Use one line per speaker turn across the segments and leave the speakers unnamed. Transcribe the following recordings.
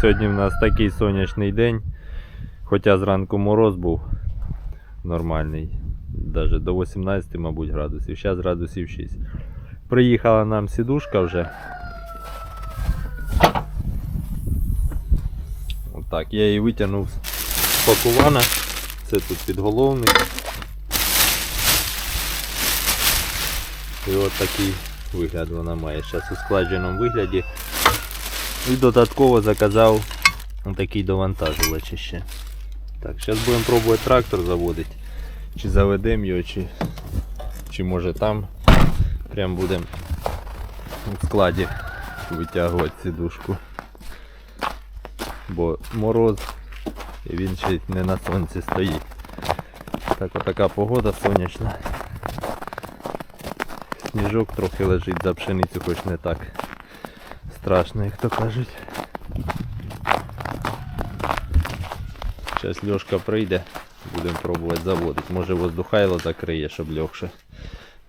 Сьогодні в нас такий сонячний день. Хоча зранку мороз був нормальний. Навіть до 18, мабуть, градусів. Зараз градусів 6. Приїхала нам сідушка вже. Отак, я її витягнув з пакувана. Це тут підголовник. І от такий вигляд вона має зараз у складеному вигляді. І додатково заказав такий довантажувач ще. Так, зараз будемо пробувати трактор заводити. Чи заведемо його, чи, чи може там прям будемо в складі витягувати сідушку. Бо мороз і він ще не на сонці стоїть. Так отака погода сонячна. Сніжок трохи лежить за пшеницю, хоч не так страшно, як то кажуть. Зараз Льошка прийде, будемо пробувати заводити. Може воздухайло закриє, щоб легше.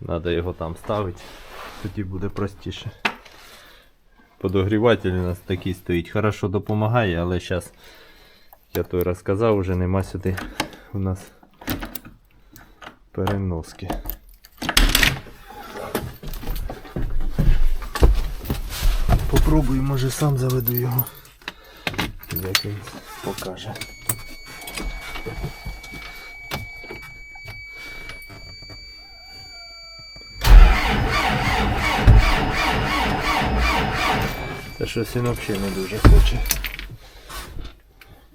Треба його там ставити, тоді буде простіше. Подогріватель у нас такий стоїть. Хорошо допомагає, але зараз я той розказав, вже нема сюди у нас переноски. Попробую, може сам заведу його. Як він покаже. Це щось він взагалі не дуже хоче.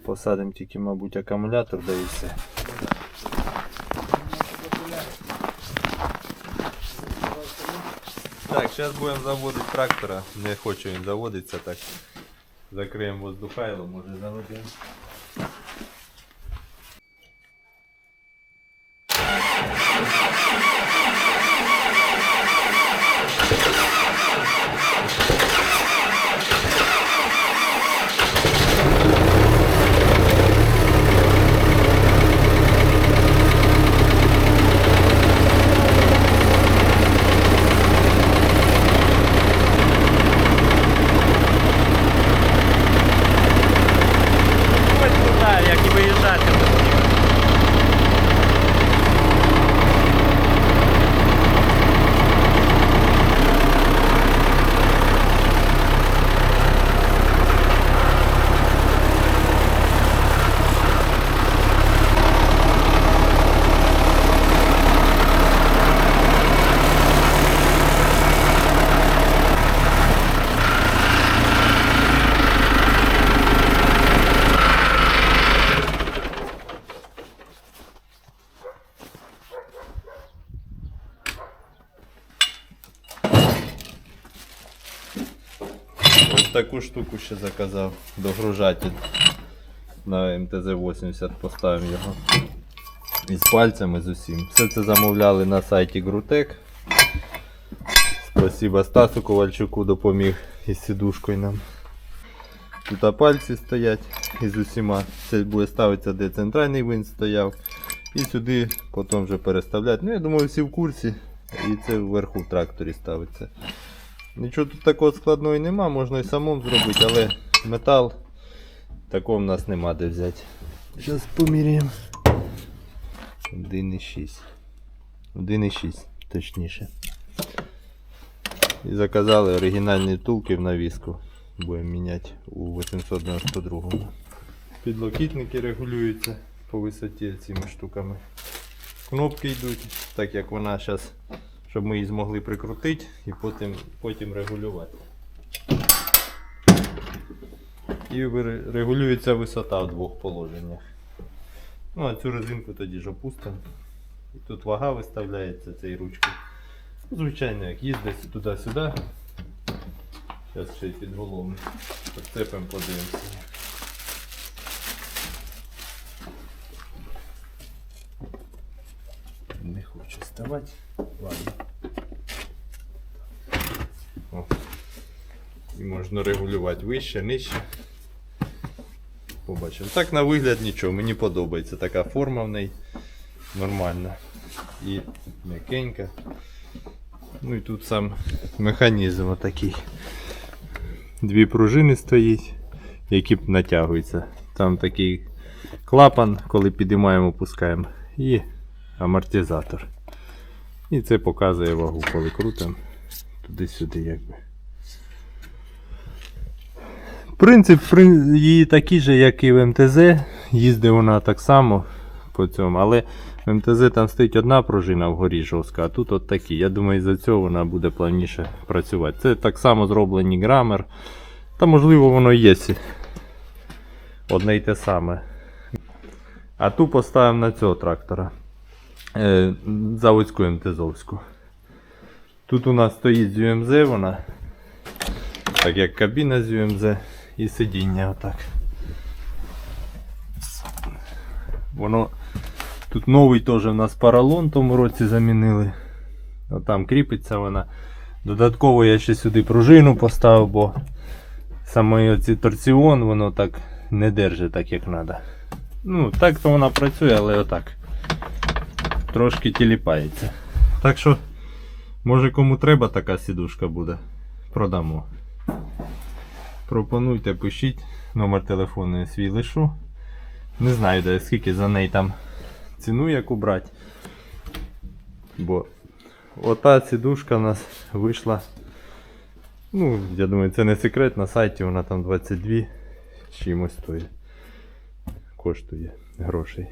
Посадимо тільки, мабуть, акумулятор, да і все. Так, зараз будемо заводити трактора. Не хочу він заводиться, так. Закриємо воздухайло, може заведемо. Ось туди, як і виїжджати. Ось таку штуку ще заказав. Догружатель на МТЗ-80 поставимо його. Із пальцями з усім. Все це замовляли на сайті Грутек. Спасибо Стасу Ковальчуку допоміг із сідушкою нам. Тут пальці стоять із усіма. Це буде ставитися, де центральний винт стояв. І сюди потім вже переставляти. Ну, я думаю, всі в курсі. І це вверху в тракторі ставиться. Нічого тут такого складного і нема, можна і самому зробити, але метал такого в нас нема де взяти. Зараз поміряємо. 1,6. 1,6 точніше. І заказали оригінальні втулки в навіску. Будемо міняти у 892. Підлокітники регулюються по висоті цими штуками. Кнопки йдуть, так як вона зараз щоб ми її змогли прикрутити і потім, потім регулювати. І регулюється висота в двох положеннях. Ну, а цю резинку тоді ж опустимо. І тут вага виставляється цією ручкою. Ну, Звичайно, як їздить туди-сюди. Зараз ще й підголовник. Підцепимо, подивимося. Не хоче ставати. Ладно. О. І можна регулювати вище, нижче. Побачимо. Так на вигляд нічого, мені подобається така форма в неї. Нормальна. І м'якенька. Ну і тут сам механізм отакий. Дві пружини стоїть. які натягуються. Там такий клапан, коли підіймаємо, опускаємо, і амортизатор. І це показує вагу, коли крутимо туди-сюди якби. Принцип її такий же, як і в МТЗ. Їздить вона так само по цьому, але в МТЗ там стоїть одна пружина вгорі жорстка, а тут от такі. Я думаю, за цього вона буде плавніше працювати. Це так само зроблені грамер. Та можливо воно і є. Одне й те саме. А ту поставимо на цього трактора. Е, заводську МТЗовську. Тут у нас стоїть з UMZ вона. Так як кабіна з UMZ і сидіння отак. Воно тут новий теж у нас поролон в тому році замінили. От там кріпиться вона. Додатково я ще сюди пружину поставив, бо саме оці торціон воно так не держить так як треба. Ну, так то вона працює, але отак. Трошки тіліпається. Так що, може кому треба така сідушка буде, продамо. Пропонуйте, пишіть. Номер телефону свій лишу. Не знаю, де, скільки за неї там ціну яку брати. Бо ота сідушка в нас вийшла. Ну, я думаю, це не секрет, на сайті вона там 22 чимось стоїть. Коштує грошей.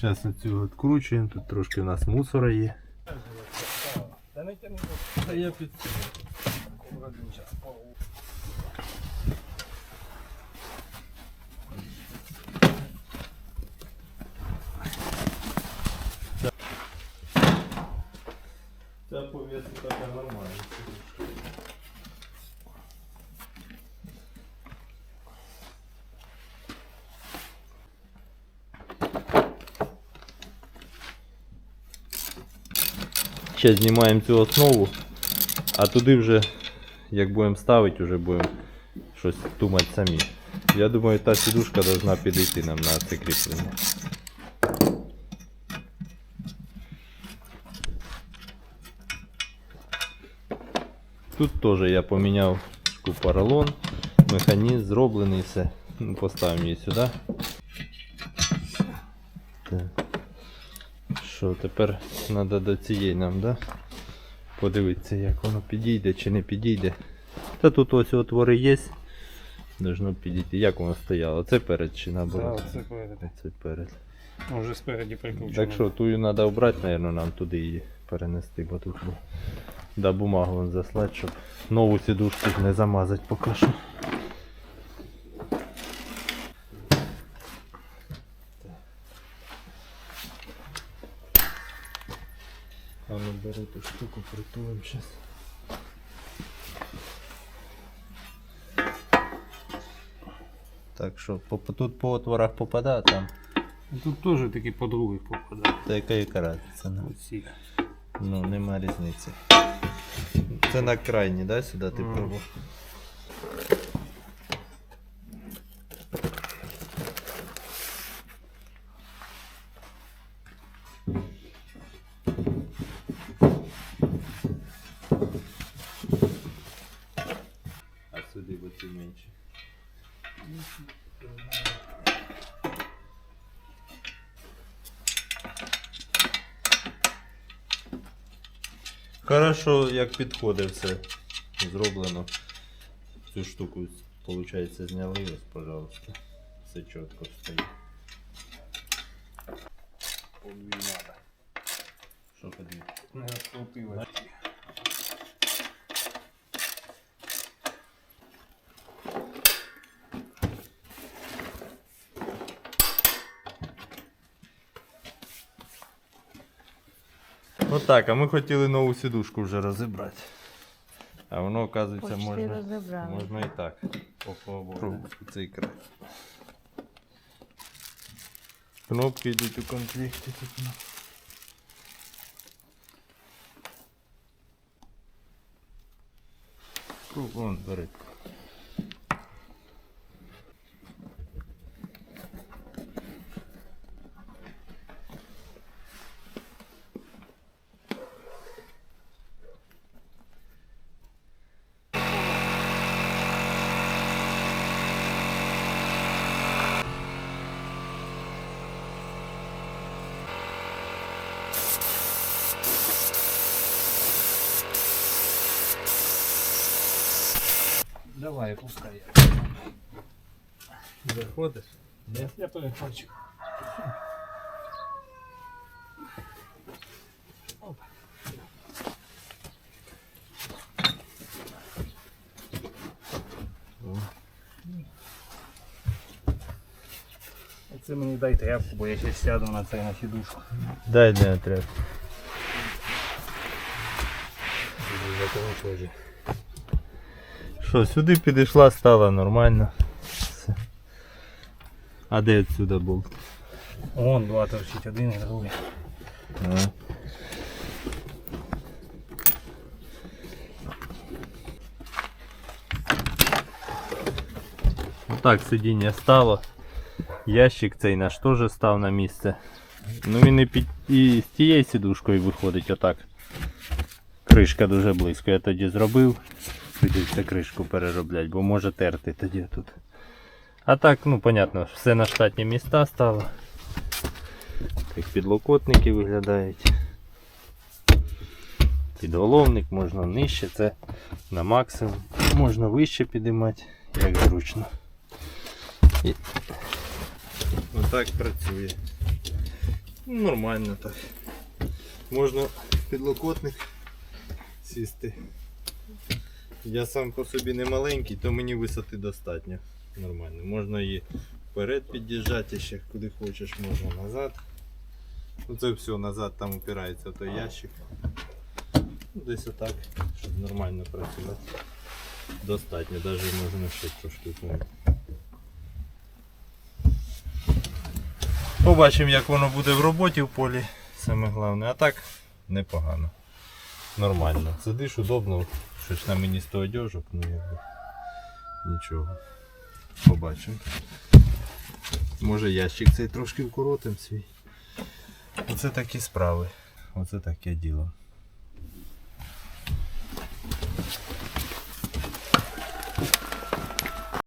Зараз оцю відкручуємо, тут трошки у нас мусора є. Та я під Ця пов'язка така нормальна. Ще знімаємо цю основу, а туди вже, як будемо ставити, вже будемо щось думати самі. Я думаю, та сідушка должна підійти нам на це кріплення. Тут теж я поміняв поролон, механізм зроблений все. Ну, Поставимо її сюди. Так. Що, тепер треба до цієї нам, да? Подивитися, як воно підійде чи не підійде. Та тут ось отвори є. Должно підійти. Як воно стояло? Це перед чи наоборот?
Так, це перед.
Це перед.
Уже спереді прикручено.
Так що тую треба обрати, мабуть, нам туди її перенести, бо тут бо, да бумагу заслати, щоб нову сідушку не замазати поки що. А ну беру ту штуку, притулим сейчас. Так що по, тут по отворах попадає там.
Тут теж такі по других попадає.
Та яка яка разниця? Ну,
Оці.
ну нема різниці. Це на крайній, да, сюди ти
Мгм.
пробував? А сюди бо ці менші. Хорошо, як підходить все зроблено. Цю штуку, виходить, зняли ось, пожалуйста. Все чітко стоїть.
По дві надо.
Що подивіться?
Не розкрутилось.
Ну так, а ми хотіли нову сідушку вже розібрати. А воно, оказується,
Почти
можна,
розібрали.
можна і так. Цей край. Кнопки йдуть у комплекті тут. Круг, вон, бери.
Давай, пускай.
Заходиш?
Я, я перехочу. Це мені дай тряпку, бо я ще сяду на цей на сідушку.
Дай для треба. Що, сюди підійшла, стала нормально. Все. А де відсюди болт?
Вон два торчить, один і другий.
Отак сидіння стало. Ящик цей наш теж став на місце. Ну він і, під... і з тією сідушкою виходить отак. Кришка дуже близько. Я тоді зробив. Придеться кришку переробляти, бо може терти тоді тут. А так, ну понятно, все на штатні міста стало. Так підлокотники виглядають. Підголовник можна нижче, це на максимум. Можна вище підіймати, як зручно. І... Отак працює. Ну, Нормально так. Можна підлокотник сісти. Я сам по собі не маленький, то мені висоти достатньо. Нормально. Можна її вперед під'їжджати ще куди хочеш, можна назад. Ну це все, назад там упирається той ящик. Ну, Десь отак, щоб нормально працювати. Достатньо, навіть можна ще трошки вперед. Побачимо, як воно буде в роботі в полі. Саме головне. А так непогано. Нормально. Сидиш удобно, щось на мені 100 одежок, ну якби нічого. Побачимо. Може ящик цей трошки вкоротим свій. Оце такі справи. Оце таке діло.